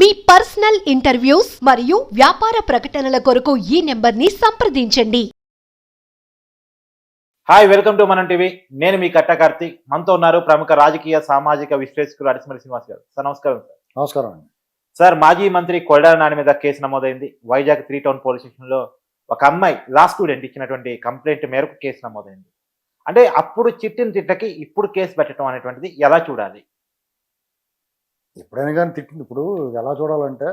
మీ personal interviews మరియు వ్యాపార ప్రకటనల కొరకు ఈ నెంబర్ని సంప్రదించండి. Hi welcome to Manam TV. నేను మీ కట్ట కార్తీక్. మనతో ఉన్నారు ప్రముఖ రాజకీయ సామాజిక విశ్లేషకులు అడిసిమరి శ్రీనివాస్ గారు. సార్ నమస్కారం సార్. నమస్కారం అండి. సార్ మాజీ మంత్రి కొడాల నాని మీద కేసు నమోదైంది. వైజాగ్ త్రీ టౌన్ పోలీస్ స్టేషన్లో ఒక అమ్మాయి లా స్టూడెంట్ ఇచ్చినటువంటి కంప్లైంట్ మేరకు కేసు నమోదైంది. అంటే అప్పుడు చిట్టిన తిట్టకి ఇప్పుడు కేసు పెట్టడం అనేటువంటిది ఎలా చూడాలి? ఎప్పుడైనా కానీ తిట్టింది. ఇప్పుడు ఎలా చూడాలంటే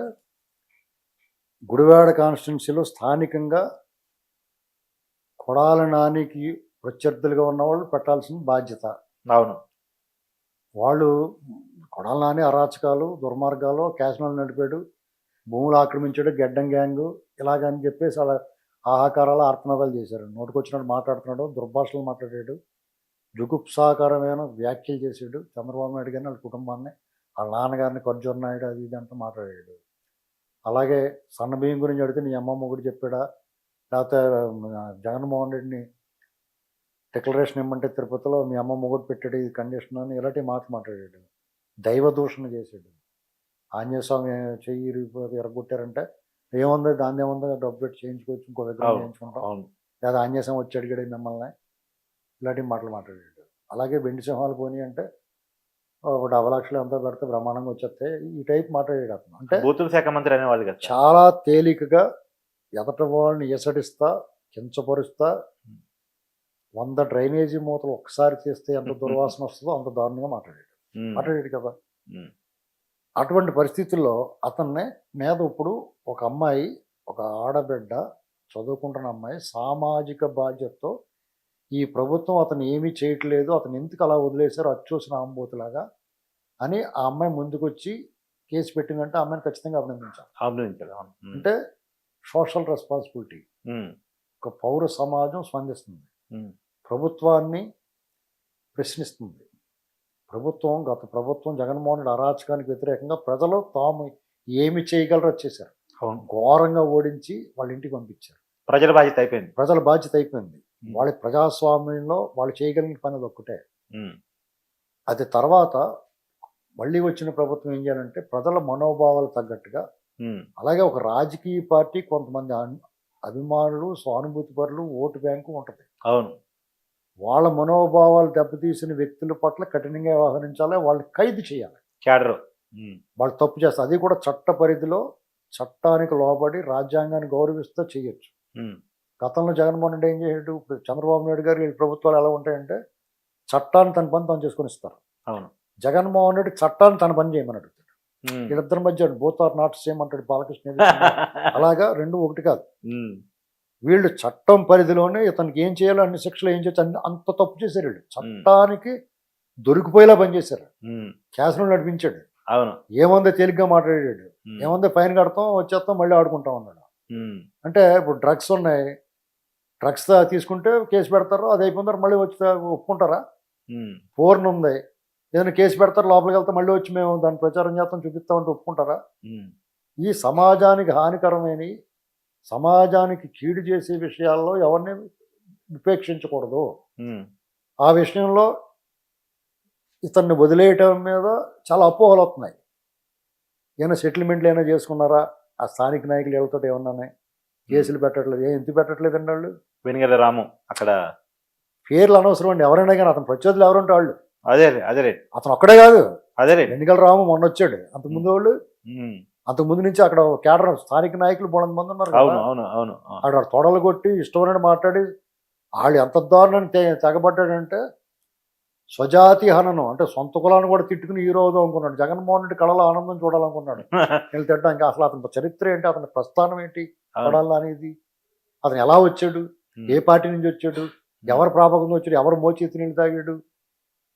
గుడివాడ కాన్స్టిట్యున్సీలో స్థానికంగా కొడాల నానికి ప్రత్యర్థులుగా ఉన్నవాళ్ళు పెట్టాల్సిన బాధ్యత. అవును. వాళ్ళు కొడాల నాని అరాచకాలు దుర్మార్గాలు క్యాష్మల్ నడిపాడు భూములు ఆక్రమించాడు గెడ్డం గ్యాంగు ఇలాగని చెప్పేసి అలా ఆహాకారాలు ఆర్తనాదాలు చేశారు. నోటికొచ్చినట్టు మాట్లాడుతున్నాడు దుర్భాషలు మాట్లాడాడు జుగుప్సాకరమైన వ్యాఖ్యలు చేశాడు చంద్రబాబు నాయుడు గారిని వాళ్ళ కుటుంబాన్ని. వాళ్ళ నాన్నగారిని ఖర్జూర్ నాయుడు అది ఇది అంటూ మాట్లాడాడు. అలాగే సన్న బియ్యం గురించి అడిగితే నీ అమ్మమ్మ కూడా చెప్పాడా లేకపోతే జగన్మోహన్ రెడ్డిని డిక్లరేషన్ ఇమ్మంటే తిరుపతిలో మీ అమ్మ మొగుడు పెట్టాడు ఇది కండిషన్ అని ఇలాంటి మాటలు మాట్లాడాడు. దైవ దూషణ చేశాడు. ఆంజనేయ స్వామి చెయ్యి ఎరగొట్టారంటే ఏముంది దాన్ని ఏముంది డబ్బు పెట్టి చేయించుకోవచ్చు ఇంకో విగ్రహం. చేయించుకుంటాం. లేదా ఆంజనేయ స్వామి వచ్చి అడిగాడు మిమ్మల్ని ఇలాంటి మాటలు మాట్లాడాడు. అలాగే వెండి సింహాలు పోనీ అంటే ఒక డెబ్బై లక్షలు ఎంతో పెడితే బ్రహ్మాండంగా వచ్చేస్తే ఈ టైప్ మాట్లాడాడు అతను అంటే బూతుల శాఖ మంత్రి అనేవాళ్ళు కదా. చాలా తేలికగా ఎదట వాళ్ళని ఎసడిస్తా కించపరుస్తా వంద డ్రైనేజీ మూతలు ఒకసారి చేస్తే ఎంత దుర్వాసన వస్తుందో అంత దారుణంగా మాట్లాడాడు మాట్లాడాడు కదా. అటువంటి పరిస్థితుల్లో అతన్ని మీద ఇప్పుడు ఒక అమ్మాయి ఒక ఆడబిడ్డ చదువుకుంటున్న అమ్మాయి సామాజిక బాధ్యతతో ఈ ప్రభుత్వం అతను ఏమీ చేయట్లేదు అతను ఎందుకు అలా వదిలేశారో అచ్చూసిన ఆంబోతులాగా అని ఆ అమ్మాయి ముందుకొచ్చి కేసు పెట్టిందంటే ఆ అమ్మాయిని ఖచ్చితంగా అభినందించాలి. అభినందించాలి, అంటే సోషల్ రెస్పాన్సిబిలిటీ. ఒక పౌర సమాజం స్పందిస్తుంది. ప్రభుత్వాన్ని ప్రశ్నిస్తుంది. ప్రభుత్వం గత ప్రభుత్వం జగన్మోహన్ రెడ్డి అరాచకానికి వ్యతిరేకంగా ప్రజలు తాము ఏమి చేయగలరో చేశారు. ఘోరంగా ఓడించి వాళ్ళ ఇంటికి పంపించారు. ప్రజల బాధ్యత అయిపోయింది. ప్రజల బాధ్యత అయిపోయింది. వాళ్ళ ప్రజాస్వామ్యంలో వాళ్ళు చేయగలిగిన పని అది ఒక్కటే. అది తర్వాత మళ్ళీ వచ్చిన ప్రభుత్వం ఏం చేయాలంటే ప్రజల మనోభావాలు తగ్గట్టుగా అలాగే ఒక రాజకీయ పార్టీ కొంతమంది అభిమానులు సానుభూతి పరులు ఓటు బ్యాంకు ఉంటుంది. అవును. వాళ్ళ మనోభావాలు దెబ్బతీసిన వ్యక్తుల పట్ల కఠినంగా వ్యవహరించాలి వాళ్ళని ఖైదు చేయాలి. క్యాడర్. వాళ్ళు తప్పు చేస్తారు. అది కూడా చట్ట పరిధిలో చట్టానికి లోబడి రాజ్యాంగాన్ని గౌరవిస్తూ చేయొచ్చు. గతంలో జగన్మోహన్ రెడ్డి ఏం చేయడు ఇప్పుడు చంద్రబాబు నాయుడు గారు వీళ్ళ ప్రభుత్వాలు ఎలా ఉంటాయంటే చట్టాన్ని తన పని తను చేసుకొని ఇస్తారు. అవును. జగన్మోహన్ రెడ్డి చట్టాన్ని తన పని చేయమని అడుగుతాడు వీళ్ళిద్దరి మధ్య బోత్ ఆర్ నాట్ సేమ్ అంటాడు బాలకృష్ణ అలాగా రెండు ఒకటి కాదు. వీళ్ళు చట్టం పరిధిలోనే ఇతనికి ఏం చేయాలో అన్ని శిక్షలు ఏం చేయొచ్చు అన్ని అంత తప్పు చేశారు వీళ్ళు. చట్టానికి దొరికిపోయేలా పనిచేశారు క్యాసులు నడిపించాడు. అవును. ఏముందో తేలిగ్గా మాట్లాడాడు ఏముందో ఫైన్ కడతాం వచ్చేస్తాం మళ్ళీ ఆడుకుంటాం అన్నాడు. అంటే ఇప్పుడు డ్రగ్స్ ఉన్నాయి డ్రగ్స్ తీసుకుంటే కేసు పెడతారు అది అయిపోయిన తర్వాత మళ్ళీ వచ్చి ఒప్పుకుంటారా? ఫోర్న్ ఉంది ఏదైనా కేసు పెడతారు లోపలికి వెళ్తే మళ్ళీ వచ్చి మేము దాన్ని ప్రచారం చేస్తాం చూపిస్తామంటే ఒప్పుకుంటారా? ఈ సమాజానికి హానికరమైన సమాజానికి కీడు చేసే విషయాల్లో ఎవరిని ఉపేక్షించకూడదు. ఆ విషయంలో ఇతన్ని వదిలేయటం మీద చాలా అపోహలు వస్తున్నాయి ఏమైనా సెటిల్మెంట్లు ఏమైనా చేసుకున్నారా? ఆ స్థానిక నాయకులు ఎవరితో ఏమన్నా కేసులు పెట్టట్లేదు. ఏం ఎందుకు పెట్టట్లేదండి వాళ్ళు? వెనుగల రాము అక్కడ పేర్లు అనవసరం అండి. ఎవరైనా కానీ అతను ప్రత్యర్థులు ఎవరుంటే వాళ్ళు. అదే అదే రేట్ అతను ఒక్కడే కాదు. అదే రేట్ ఎన్నికల రాము మొన్న వచ్చాడు. అంతకుముందు వాళ్ళు. అంతకుముందు నుంచి అక్కడ కేడర్ స్థానిక నాయకులు బోళంత మంది ఉన్నారు. అవును అవును అవును. అక్కడ తొడలు కొట్టి ఇష్టమైనట్టు మాట్లాడి వాళ్ళు ఎంత దారుణాన్ని తెగబడ్డాడంటే స్వజాతి హననం అంటే సొంత కులాన్ని కూడా తిట్టుకుని హీరో అవుదాం అనుకున్నాడు. జగన్మోహన్ రెడ్డి కళలో ఆనందం చూడాలనుకున్నాడు. వీళ్ళు తిట్టడం ఇంకా అసలు అతని చరిత్ర ఏంటి? అతని ప్రస్థానం ఏంటి. కొడాలి అనేది అతను ఎలా వచ్చాడు? ఏ పార్టీ నుంచి వచ్చాడు? ఎవరు ప్రాపకంగా వచ్చాడు? ఎవరు మోచేతి నీళ్ళు తాగాడు?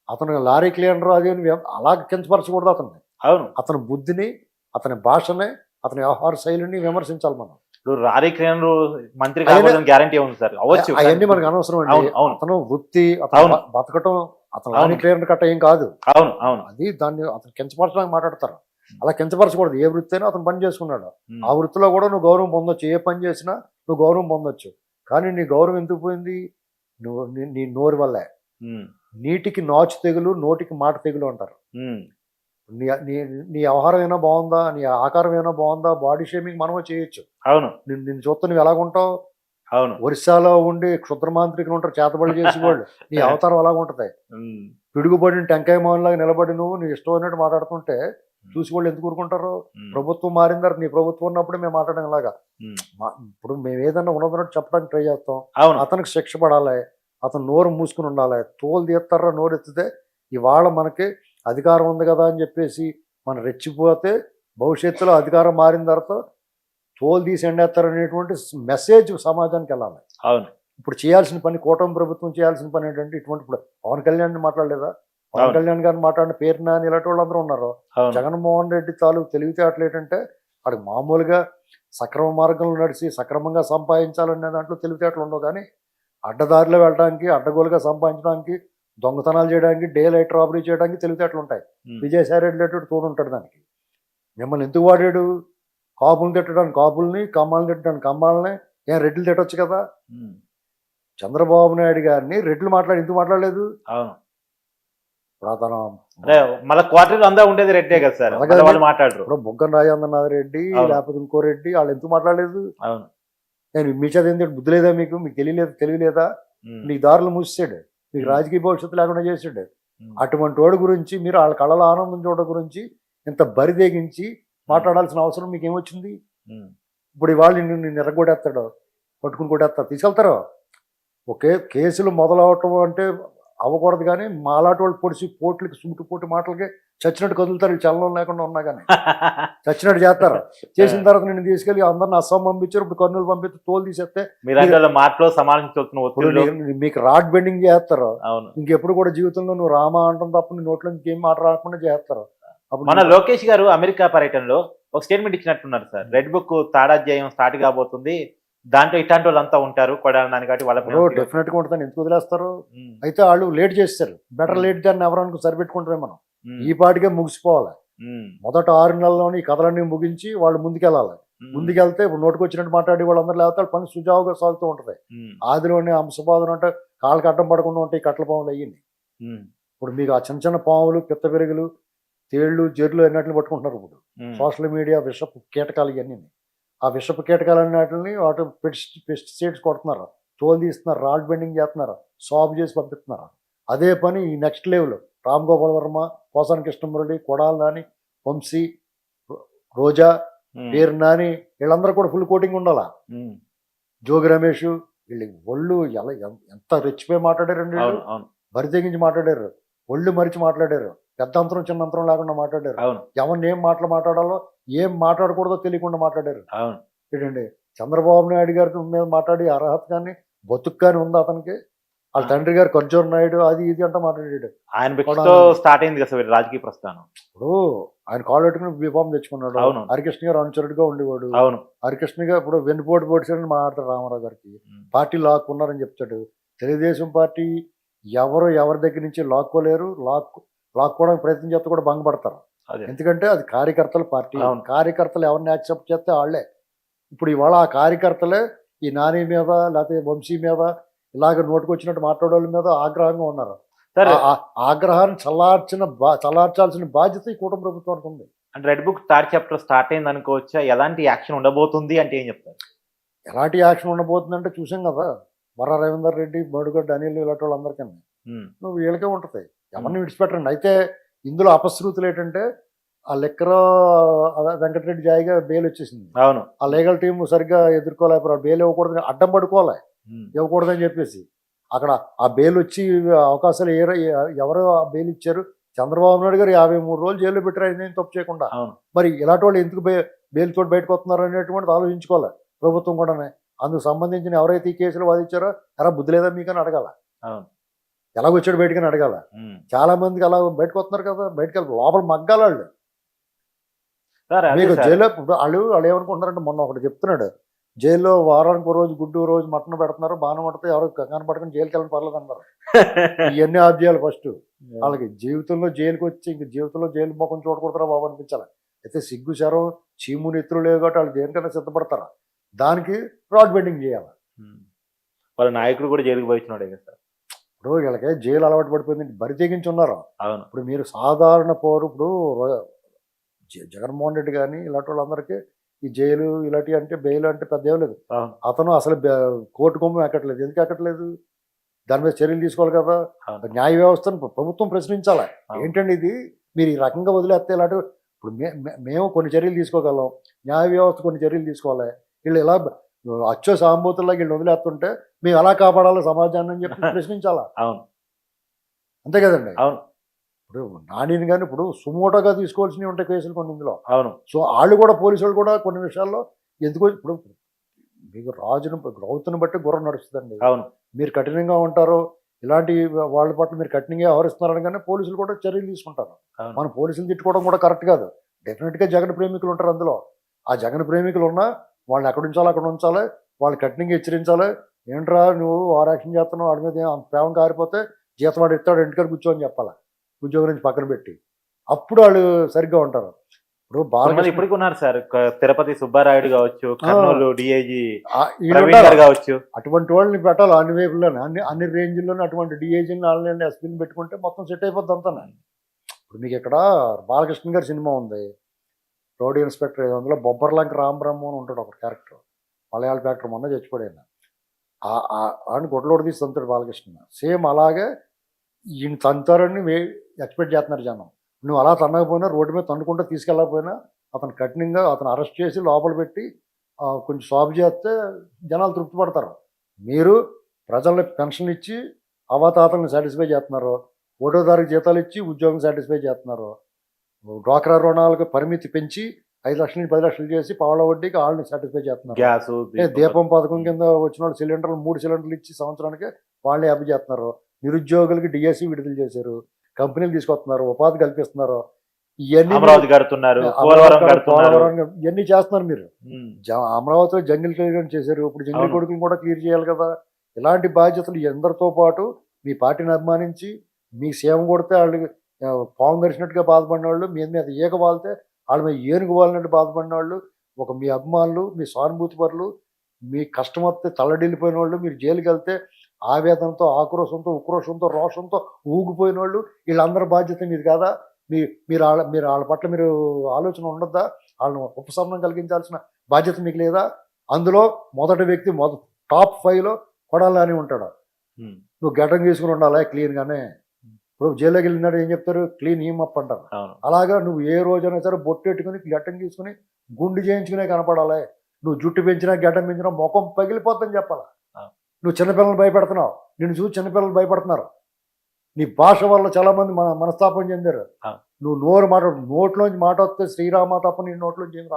అతను లారీ క్లీనర్ అది అలా కించపరచకూడదు అతన్ని. అవును. అతని బుద్ధిని అతని భాషని అతని వ్యవహార శైలిని విమర్శించాలి మనం. ఇప్పుడు రారీ క్రేన్లు మంత్రి గ్యారంటీ ఉంది సార్? అవన్నీ మనకు అనవసరం అండి. అతను వృత్తి అతను బతకటం అతను. లారీ క్లియర్ కట్ట ఏం కాదు. అవును అవును. అది దాన్ని అతను కించపరచడానికి మాట్లాడతారు. అలా కించపరచకూడదు. ఏ వృత్తి అయినా అతను పని చేసుకున్నాడు. ఆ వృత్తిలో కూడా నువ్వు గౌరవం పొందొచ్చు. ఏ పని చేసినా నువ్వు గౌరవం పొందొచ్చు. కానీ నీ గౌరవం ఎందుకు పోయింది? నువ్వు నీ- నోరు వల్లే. నీటికి నాచు తెగులు నోటికి మాట తెగులు అంటారు. నీ నీ నీ వ్యవహారం ఏమైనా బాగుందా? నీ ఆకారం ఏమైనా బాగుందా? బాడీ షేమింగ్ మనమే చేయొచ్చు. అవును. నిన్ను చూస్తే నువ్వు ఎలాగుంటావు? అవును. ఒరిస్సాలో ఉండి క్షుద్ర మాంత్రికులు ఉంటారు చేతబడి చేసి వాళ్ళు నీ అవతారం అలాగ ఉంటుంది. పిడుగుబడిన టెంకాయ మౌన్లాగా నిలబడి నువ్వు నీ ఇష్టం అయినట్టు మాట్లాడుతుంటే చూసి వాళ్ళు ఎందుకు ఊరుకుంటారు? ప్రభుత్వం మారిన తర్వాత నీ ప్రభుత్వం ఉన్నప్పుడు మేము మాట్లాడడం ఇలాగా. ఇప్పుడు మేము ఏదన్నా ఉన్నదన్నట్టు చెప్పడానికి ట్రై చేస్తాం. అవును. అతనికి శిక్ష పడాలి అతను నోరు మూసుకుని ఉండాలి తోలు తీస్తారా నోరు ఎత్తితే ఇవాళ మనకి అధికారం ఉంది కదా అని చెప్పేసి మనం రెచ్చిపోతే భవిష్యత్తులో అధికారం మారిన తర్వాత తోలు తీసి ఎండేస్తారు అనేటువంటి మెసేజ్ సమాజానికి వెళ్ళాలి. అవును. ఇప్పుడు చేయాల్సిన పని కూటమి ప్రభుత్వం చేయాల్సిన పని ఏంటంటే ఇటువంటి ఇప్పుడు పవన్ కళ్యాణ్ మాట్లాడలేదా? పవన్. కళ్యాణ్ గారిని మాట్లాడిన పేరు నాని ఇలాంటి వాళ్ళందరూ ఉన్నారు? జగన్మోహన్ రెడ్డి తాలూకు తెలివితేటలు ఏంటంటే వాడికి మామూలుగా సక్రమ మార్గంలో నడిచి సక్రమంగా సంపాదించాలనే దాంట్లో తెలివితేటలు ఉండవు కానీ అడ్డదారిలో వెళ్ళడానికి అడ్డగోలుగా సంపాదించడానికి దొంగతనాలు చేయడానికి డే లైట్ రాబరీ చేయడానికి తెలివితేటలు ఉంటాయి. విజయసాయి రెడ్డి తోడు ఉంటాడు దానికి. మిమ్మల్ని ఎందుకు వాడాడు? కాపులు తిట్టడానికి కాపుల్ని కమ్మాలను తిట్టడానికి కమ్మాలని ఏం రెడ్లు తిట్టొచ్చు కదా? చంద్రబాబు నాయుడు గారిని రెడ్లు మాట్లాడి ఎందుకు మాట్లాడలేదు? అవును. అదే మళ్ళీ క్వార్టర్ అంతా ఉండేది రెడ్డే కదా సార్. వాళ్ళు మాట్లాడరు. ఇప్పుడు బొగ్గన రాజేంద్రనాథ్ రెడ్డి. లేకపోతే ఇంకో రెడ్డి వాళ్ళు ఎందుకు మాట్లాడలేదు? అవును. నేను మీ చేత ఏంటంటే బుద్ధి లేదా మీకు? మీకు తెలియలేదు తెలియలేదా? ఉమ్, నీకు దారులు మూసాడు మీకు. రాజకీయ భవిష్యత్తు లేకుండా చేసాడు అటువంటి వాడి గురించి మీరు వాళ్ళ కళలో ఆనందం చూడడం గురించి ఇంత బరిదేగించి మాట్లాడాల్సిన అవసరం మీకు ఏమొచ్చింది ఇప్పుడు ఇవాళ నిన్ను నిన్ను ఎర్రగొడేస్తాడు పట్టుకుని కొట్టేస్తాడు తీసుకెళ్తారు. ఒకే కేసులు మొదలవటం అంటే అవ్వకూడదు కానీ మాలాంటి వాళ్ళు పొడిచి పోట్లకి సుముటి పోటీ మాటలకి చచ్చినట్టు కదులుతారు చలనం లేకుండా ఉన్నా కానీ. చచ్చినట్టు చేస్తారు. చేసిన తర్వాత నేను తీసుకెళ్ళి అందరిని అస్సాం పంపించారు ఇప్పుడు కర్నూలు పంపిస్తే తోలు తీసేస్తే మాటలో సమాలించుతున్న ఇప్పుడు ఒత్తిళ్ళు నీ- మీకు రాడ్ బెండింగ్ చేస్తారు. ఇంకెప్పుడు కూడా జీవితంలో నువ్వు రామా అంటాం తప్ప నీ నోట్లో ఇంకేం మాట రాకుండా చేస్తారు. మన లోకేష్ గారు అమెరికా పర్యటనలో ఒక స్టేట్మెంట్ ఇచ్చినట్టున్నారు సార్. రెడ్ బుక్ తాడాధ్యాయం స్టార్ట్ కాబోతుంది. దాంట్లో ఇట్లాంటి వాళ్ళంతా ఉంటారు కొడాలని కాబట్టి వాళ్ళ డెఫినెట్గా ఉంటుంది ఎందుకు వదిలేస్తారు? ఉమ్, అయితే వాళ్ళు లేట్ చేస్తారు బెటర్ లేట్ దాన్ని ఎవరనుకో సరిపెట్టుకుంటారే మనం. ఉమ్, ఈ పాటికే ముగిసిపోవాలి. ఉమ్, మొదట ఆరు నెలల్లోని ఈ కథలన్నీ ముగించి వాళ్ళు ముందుకెళ్ళాలి. ముందుకెళ్తే ఇప్పుడు నోటికి వచ్చినట్టు మాట్లాడి వాళ్ళందరూ లేకపోతే వాళ్ళ పని సుజావుగా సాగుతూ ఉంటుంది. ఆదిలోనే అంశబాధలు అంటే కాళ్ళకి అడ్డం పడకుండా ఉంటాయి కట్టల పాములు అయ్యింది. ఇప్పుడు మీకు ఆ చిన్న చిన్న పాములు పిత్త పెరుగులు తేళ్ళు జర్లు అన్నట్లు పట్టుకుంటున్నారు ఇప్పుడు. సోషల్ మీడియా విషపు కీటకాలు ఇవన్నీ. ఆ విషపు కీటకాలు అన్నిటిని వాటి పెస్ట్ పెస్టిసైడ్స్ కొడుతున్నారు. తోలు తీస్తున్నారు రాడ్ బెండింగ్ చేస్తున్నారు సాబ్ చేసి పంపిస్తున్నారు. అదే పని ఈ నెక్స్ట్ లెవెల్. రామ్ గోపాల్ వర్మ పోసాని కృష్ణమురళి కొడాలి నాని వంశీ రోజా పేరు నాని వీళ్ళందరూ కూడా ఫుల్ కోటింగ్ ఉండాలా? జోగి రమేష్ వీళ్ళు ఒళ్ళు ఎలా ఎంత రెచ్చిపోయి మాట్లాడారండి బరి తెగించి మాట్లాడారు. ఒళ్ళు మరిచి మాట్లాడారు. పెద్ద అంతరం చిన్న అంతరం లేకుండా మాట్లాడారు అవును. ఎవరిని ఏం మాటలు మాట్లాడాలో ఏం మాట్లాడకూడదో తెలియకుండా మాట్లాడారు. అవును. ఏంటండి చంద్రబాబు నాయుడు గారి మీద మాట్లాడి అర్హత కానీ బతుకు కానీ ఉంది అతనికి? వాళ్ళ తండ్రి గారు ఖర్జూర్ నాయుడు అది ఇది అంట మాట్లాడాడు. ఆయన. స్టార్ట్ అయింది కదా రాజకీయ ప్రస్థానం. ఇప్పుడు ఆయన కాళ్ళు పెట్టుకుని బీఫామ్ తెచ్చుకున్నాడు. అవును. హరికృష్ణ గారు అనుచరుడుగా ఉండేవాడు. అవును. హరికృష్ణ గారు ఇప్పుడు వెన్నుపోటు పొడిచాడని మాట్లాడతారు రామారావు గారికి. పార్టీ లాక్కున్నారని చెప్తాడు. తెలుగుదేశం పార్టీ ఎవరు ఎవరి దగ్గర నుంచి లాక్కోలేరు లాక్ లాక్కోవడానికి ప్రయత్నం చేస్తే కూడా భంగపడతారు. ఎందుకంటే అది కార్యకర్తల పార్టీ. కార్యకర్తలు ఎవరిని యాక్సెప్ట్ చేస్తే వాళ్ళే. ఇప్పుడు ఇవాళ ఆ కార్యకర్తలే ఈ నాని మీద లేకపోతే వంశీ మీద ఇలాగ నోటుకొచ్చినట్టు మాట్లాడే మీద ఆగ్రహంగా ఉన్నారు. ఆగ్రహాన్ని చల్లార్చిన బా చల్లార్చాల్సిన బాధ్యత ఈ కూటమి ప్రభుత్వానికి ఉంది. అంటే red book third chapter start అయింది అనుకోవచ్చా? ఎలాంటి యాక్షన్ ఉండబోతుంది అంటే ఏం చెప్తారు? ఎలాంటి యాక్షన్ ఉండబోతుందంటే చూసాం కదా. వర రవీందర్ రెడ్డి బడుగడ్డ అనిల్ ఇలాంటి వాళ్ళందరికీ నువ్వు వీళ్ళకే ఉంటుంది. ఎవరిని విడిచిపెట్టండి అయితే ఇందులో అపశృతులు ఏంటంటే ఆ లెక్కర వెంకటరెడ్డి జాయిగా బెయిల్ వచ్చేసింది. అవును. ఆ లీగల్ టీం సరిగ్గా ఎదుర్కోలేకపోయారు బెయిల్ ఇవ్వకూడదని అడ్డం పడుకోవాలి. ఉమ్, ఇవ్వకూడదని చెప్పేసి. అక్కడ ఆ బెయిల్ వచ్చి అవకాశాలు ఏ ఎవరు ఆ బెయిల్ ఇచ్చారు? చంద్రబాబు నాయుడు గారు యాభై మూడు రోజులు జైల్లో పెట్టారు ఏం తప్పు చేయకుండా. అవును. మరి ఇలాంటి వాళ్ళు ఎందుకు బె బెయిల్ తోటి బయటకు వస్తున్నారు అనేటువంటిది ఆలోచించుకోవాలి ప్రభుత్వం కూడానే. అందుకు సంబంధించిన ఎవరైతే ఈ కేసులు వాదించారో ఎరా బుద్ధి లేదా మీకని అడగాల. ఎలాగొచ్చాడు బయటకని అడగాల. ఉమ్. చాలా మందికి అలా బయటకు వస్తున్నారు కదా బయటకు లోపల మగ్గాల వాళ్ళు. మీకు. జైల్లో వాళ్ళు వాళ్ళు ఏమనుకుంటున్నారంటే మొన్న ఒకటి చెప్తున్నాడు. జైల్లో వారానికి ఒక రోజు గుడ్డు రోజు మటన్ పెడుతున్నారు బాగానే పడితే ఎవరు కంగారు పడుకుని జైలుకి వెళ్ళని పర్లేదు అన్నారు. ఇవన్నీ ఆఫ్ చేయాలి ఫస్ట్ వాళ్ళకి జీవితంలో జైలుకి వచ్చి ఇంక జీవితంలో జైలు ముఖం చూడకూడదురా బాబు అనిపించాలి. అయితే సిగ్గు శరం చీము నెత్తులు లేవు కాబట్టి వాళ్ళు దేనికైనా సిద్ధపడతారు? దానికి రాడ్ బెండింగ్ చేయాలి. వాళ్ళ నాయకుడు కూడా జైలుకి పోయినాడే కదా సార్. ఇప్పుడు వీళ్ళకి జైలు అలవాటు పడిపోయింది బరి తెగించి ఉన్నారు అవును. ఇప్పుడు మీరు సాధారణ పౌరు ఇప్పుడు జగన్మోహన్ రెడ్డి కానీ ఇలాంటి వాళ్ళందరికీ ఈ జైలు ఇలాంటివి అంటే బెయిల్ అంటే పెద్ద లేదు. అతను అసలు కోర్టు కొమ్ము ఎక్కట్లేదు. ఎందుకు ఎక్కట్లేదు? దాని మీద చర్యలు తీసుకోవాలి కదా. న్యాయ వ్యవస్థను ప్రభుత్వం ప్రశ్నించాలి. ఏంటండి ఇది? మీరు ఈ రకంగా వదిలేస్తే ఇలాంటి ఇప్పుడు మేము కొన్ని చర్యలు తీసుకోగలం. న్యాయ వ్యవస్థ కొన్ని చర్యలు తీసుకోవాలి. వీళ్ళు ఇలా అచ్చో సాంబూతుల్లా వీళ్ళు వదిలేస్తుంటే మేము ఎలా కాపాడాలి సమాజాన్ని అని చెప్పి ప్రశ్నించాలా? అవును. అంతే కదండి. అవును. ఇప్పుడు నానిని కానీ ఇప్పుడు సుమోటోగా తీసుకోవాల్సినవి ఉంటాయి కేసులు కొన్ని ఇందులో. అవును. సో వాళ్ళు కూడా పోలీసు వాళ్ళు కూడా కొన్ని విషయాల్లో ఎందుకో ఇప్పుడు మీకు రాజును రౌతుని బట్టి గుర్రం నడుస్తుందండి. అవును. మీరు కఠినంగా ఉంటారు ఇలాంటి వాళ్ళ పట్ల మీరు కఠినంగా వ్యవహరిస్తున్నారని కానీ పోలీసులు కూడా చర్యలు తీసుకుంటారు. మన పోలీసులు తిట్టుకోవడం కూడా కరెక్ట్ కాదు. డెఫినెట్గా జగన్ ప్రేమికులు ఉంటారు అందులో. ఆ జగన్ ప్రేమికులు ఉన్నా వాళ్ళని ఎక్కడ ఉంచాలో అక్కడ ఉంచాలి వాళ్ళు కఠినంగా హెచ్చరించాలి. ఏంట్రా నువ్వు ఆరాక్షన్ చేస్తున్నావు వాడి మీద ఏం ప్రేమ కారిపోతే జీతం వాడు ఇస్తాడు ఇంటికాడ కూర్చోని చెప్పాలి. ఉద్యోగం నుంచి పక్కన పెట్టి. అప్పుడు వాళ్ళు సరిగ్గా ఉంటారు. ఇప్పుడు బాలకృష్ణ ఇప్పటికి ఉన్నారు సార్. తిరుపతి సుబ్బారాయుడు కావచ్చు కర్నూలు డిఐజీ ఆ, కావచ్చు. అటువంటి వాళ్ళని పెట్టాలి అన్ని వైపుల్లోనే. అన్ని అన్ని రేంజ్లోనే అటువంటి డిఐజీని వాళ్ళని ఎస్పీని పెట్టుకుంటే మొత్తం సెట్ అయిపోద్ది అంతా ఇప్పుడు మీకు ఇక్కడ బాలకృష్ణ గారి సినిమా ఉంది. రోడ్ ఇన్స్పెక్టర్ ఏదో అందులో బొబ్బర్లంక రామబ్రహ్మ అని ఉంటాడు ఒక క్యారెక్టర్. మలయాళ క్యారెక్టర్ మొన్న చచ్చిపోయాను ఆయన. గొడ్లోడి తీసి తంతాడు బాలకృష్ణ. సేమ్ అలాగే ఈయన తంతారని ఎక్స్పెక్ట్ చేస్తున్నారు జనం. నువ్వు అలా తన్నకపోయినా రోడ్డు మీద తన్నుకుంటూ తీసుకెళ్ళకపోయినా అతను కఠినంగా అతను అరెస్ట్ చేసి లోపల పెట్టి కొంచెం సాబ్ చేస్తే జనాలు తృప్తి పడతారు. మీరు ప్రజల్ని పెన్షన్ ఇచ్చి అవతాతలను సాటిస్ఫై చేస్తున్నారు ఒకటో తారీఖు జీతాలు ఇచ్చి ఉద్యోగం సాటిస్ఫై చేస్తున్నారు డ్వాక్రా రుణాలకు పరిమితి పెంచి ఐదు లక్షల నుంచి పది లక్షలు చేసి పావుల వడ్డీకి వాళ్ళని సాటిస్ఫై చేస్తున్నారు. గ్యాస్ దీపం పథకం కింద వచ్చిన వాళ్ళు సిలిండర్లు మూడు సిలిండర్లు ఇచ్చి సంవత్సరానికి వాళ్ళే యాభై చేస్తున్నారు. నిరుద్యోగులకి డిఎస్సి విడుదల చేశారు. కంపెనీలు తీసుకొస్తున్నారు. ఉపాధి కల్పిస్తున్నారు. ఇవన్నీ ఇవన్నీ చేస్తున్నారు మీరు. అమరావతిలో జంగిల్ క్లియర్ చేశారు. ఇప్పుడు జంగిల్. కొడుకుని కూడా క్లియర్ చేయాలి కదా. ఇలాంటి బాధ్యతలు ఎందరితో పాటు మీ పార్టీని అభిమానించి మీ సేవ కొడితే వాళ్ళు పాము గరిచినట్టుగా బాధపడిన వాళ్ళు మీ మీద ఈగ వాళ్తే వాళ్ళ మీద ఏనుగు వాలినట్టు బాధపడిన వాళ్ళు ఒక మీ అభిమానులు మీ సానుభూతి పరులు మీ కష్టం వస్తే తల్లడిల్లిపోయిన వాళ్ళు మీరు జైలుకి వెళ్తే ఆవేదనతో ఆక్రోశంతో ఉక్రోషంతో రోషంతో ఊగిపోయిన వాళ్ళు వీళ్ళందరి బాధ్యత మీది కాదా? మీ మీరు వాళ్ళ మీరు వాళ్ళ పట్ల మీరు ఆలోచన ఉండద్దా? వాళ్ళని ఉపశమనం కలిగించాల్సిన బాధ్యత మీకు లేదా? అందులో మొదటి వ్యక్తి మొదటి టాప్ ఫైవ్లో కొడాలని ఉంటాడు. నువ్వు గడ్డం తీసుకుని ఉండాలి క్లీన్గానే? ఇప్పుడు జైల్లోకి వెళ్ళినాడు ఏం చెప్తారు? క్లీన్ అప్ అంటారు. అలాగా నువ్వు ఏ రోజైనా సరే బొట్టు పెట్టుకుని గడ్డం తీసుకుని గుండు చేయించుకునే కనపడాలి. నువ్వు జుట్టు పెంచినా గడ్డం పెంచినా ముఖం పగిలిపోద్దని చెప్పాలి. నువ్వు చిన్నపిల్లలు భయపెడుతున్నావు. నిన్ను చూసి చిన్నపిల్లలు భయపడుతున్నారు. నీ భాష వల్ల చాలా మంది మన మనస్తాపం చెందారు. నువ్వు నోరు మాట నోట్లోంచి మాట వస్తే శ్రీరామ తప్ప నీ నోట్లోంచి ఏం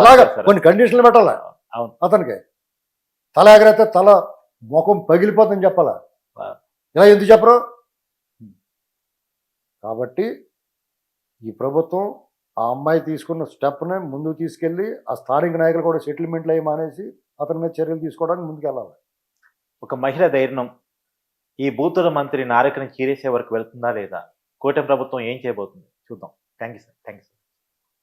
ఇలాగ సార్. కొన్ని కండిషన్లు పెట్టాలి? అవును. అతనికి తల ఎగరైతే తల ముఖం పగిలిపోతుందని చెప్పాలా. ఇలా ఎందుకు చెప్పరు? కాబట్టి ఈ ప్రభుత్వం ఆ అమ్మాయి తీసుకున్న స్టెప్ని ముందుకు తీసుకెళ్ళి ఆ స్థానిక నాయకులు కూడా సెటిల్మెంట్లు అయ్యి మానేసి అతని మీద చర్యలు తీసుకోవడానికి ముందుకెళ్ళాలి. ఒక మహిళ ధైర్యం ఈ బూతుల మంత్రి నారకని చీరేసే వరకు వెళ్తుందా లేదా? కూటమి ప్రభుత్వం ఏం చేయబోతుంది? చూద్దాం. Thank you sir. Thank you sir.